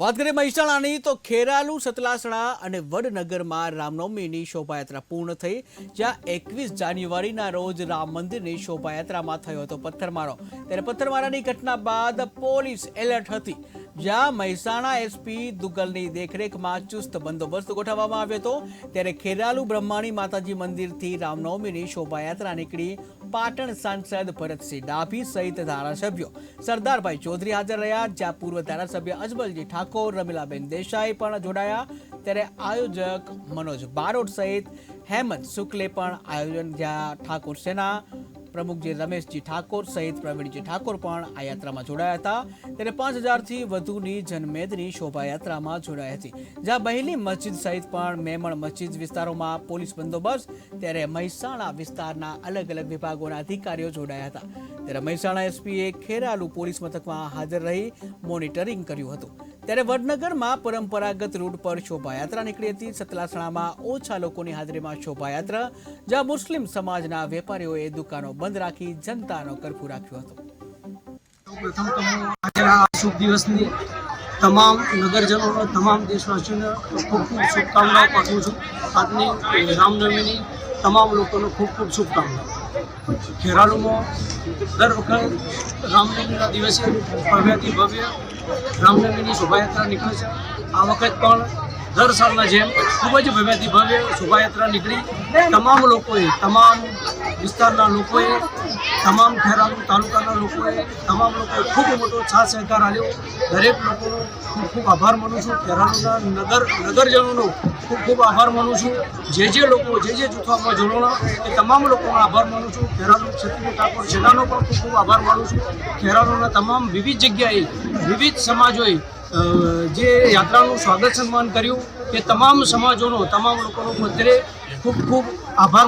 વાત કરીએ મહેસાણાની, તો ખેરાલુ, સતલાસણા અને વડનગરમાં રામનવમીની શોભાયાત્રા પૂર્ણ થઈ, જ્યાં એકવીસ જાન્યુઆરીના રોજ રામ મંદિરની શોભાયાત્રામાં થયો હતો પથ્થરમારો. ત્યારે પથ્થરમારાની ઘટના બાદ પોલીસ એલર્ટ હતી. જ્યાં મહેસાણા એસપી દુગલની દેખરેખમાં ચુસ્ત બંદોબસ્ત ગોઠવવામાં આવ્યો હતો, ત્યારે ખેરાલુ બ્રહ્માણી માતાજી મંદિરથી રામનવમીની શોભાયાત્રા નીકળી પાટણ સાંસદ ભરતસિંહ ડાભી સહિત ધારાસભ્યો. સરદારભાઈ ચૌધરી હાજર રહ્યા, જ્યાં પૂર્વ ધારાસભ્ય અજમલજી ઠાકોર, રમીલાબેન દેસાઈ પણ જોડાયા. ત્યારે આયોજક મનોજ બારોટ સહિત હેમંત શુક્લે પણ આયોજન, જ્યાં ઠાકોર સેના પ્રમુખજી રમેશજી ઠાકોર સહિત પ્રવીણજી ઠાકોર પણ આ યાત્રામાં જોડાયા હતા. ત્યારે પાંચ હજારથી વધુની જનમેદની શોભાયાત્રામાં જોડાઈ હતી. જ્યાં બહેલી મસ્જિદ સહિત પણ મેમણ મસ્જિદ વિસ્તારોમાં પોલીસ બંદોબસ્ત, ત્યારે મહેસાણા વિસ્તારના અલગ અલગ વિભાગોના અધિકારીઓ જોડાયા હતા. ત્યારે મહેસાણા એસપીએ ખેરાલુ પોલીસ મથકમાં હાજર રહી મોનિટરિંગ કર્યું હતું. ત્યારે વડનગરમાં પરંપરાગત રૂટ પર શોભાયાત્રા નીકળી હતી. સતલાસણામાં ઓછા લોકોની હાજરીમાં શોભાયાત્રા, જ્યાં મુસ્લિમ સમાજના વેપારીઓએ દુકાનો બંધ રાખી જનતાનો કરફ્યુ રાખ્યો હતો. પ્રથમ તો શુભ દિવસની તમામ નગરજનોનો, તમામ દેશવાસીઓને ખૂબ ખૂબ શુભકામનાઓ પાઠવું છું. આજની રામનવમીની તમામ લોકોને ખૂબ ખૂબ શુભકામનાઓ ખેરાલુમાં દર વખત રામનવમીના દિવસે ભવ્યથી ભવ્ય રામનવમીની શોભાયાત્રા નીકળે છે. આ વખત પણ દર સાલના જેમ ખૂબ જ ભવ્યથી ભવ્ય શોભાયાત્રા નીકળી. તમામ લોકોએ, તમામ વિસ્તારના લોકોએ, તમામ ખેરાલુ તાલુકાના લોકોએ, તમામ લોકોએ ખૂબ મોટો સાથ સહકાર આવ્યો દરેક લોકોનો ખૂબ ખૂબ આભાર માનું છું. ખેરાલુના નગર, નગરજનોનો ખૂબ ખૂબ આભાર માનું છું. જે જે લોકો, જે જે જૂથોમાં જોડાણા, એ તમામ લોકોનો આભાર માનું છું. ખેરાલુ ક્ષત્રિય ઠાકોર સેનાનો પણ ખૂબ ખૂબ આભાર માનું છું. ખેરાલુના તમામ વિવિધ જગ્યાએ વિવિધ સમાજોએ જે યાત્રાનું સ્વાગત સન્માન કર્યું કે તમામ સમાજોનો તમામ લોકોનો પત્રે ખૂબ ખૂબ આભાર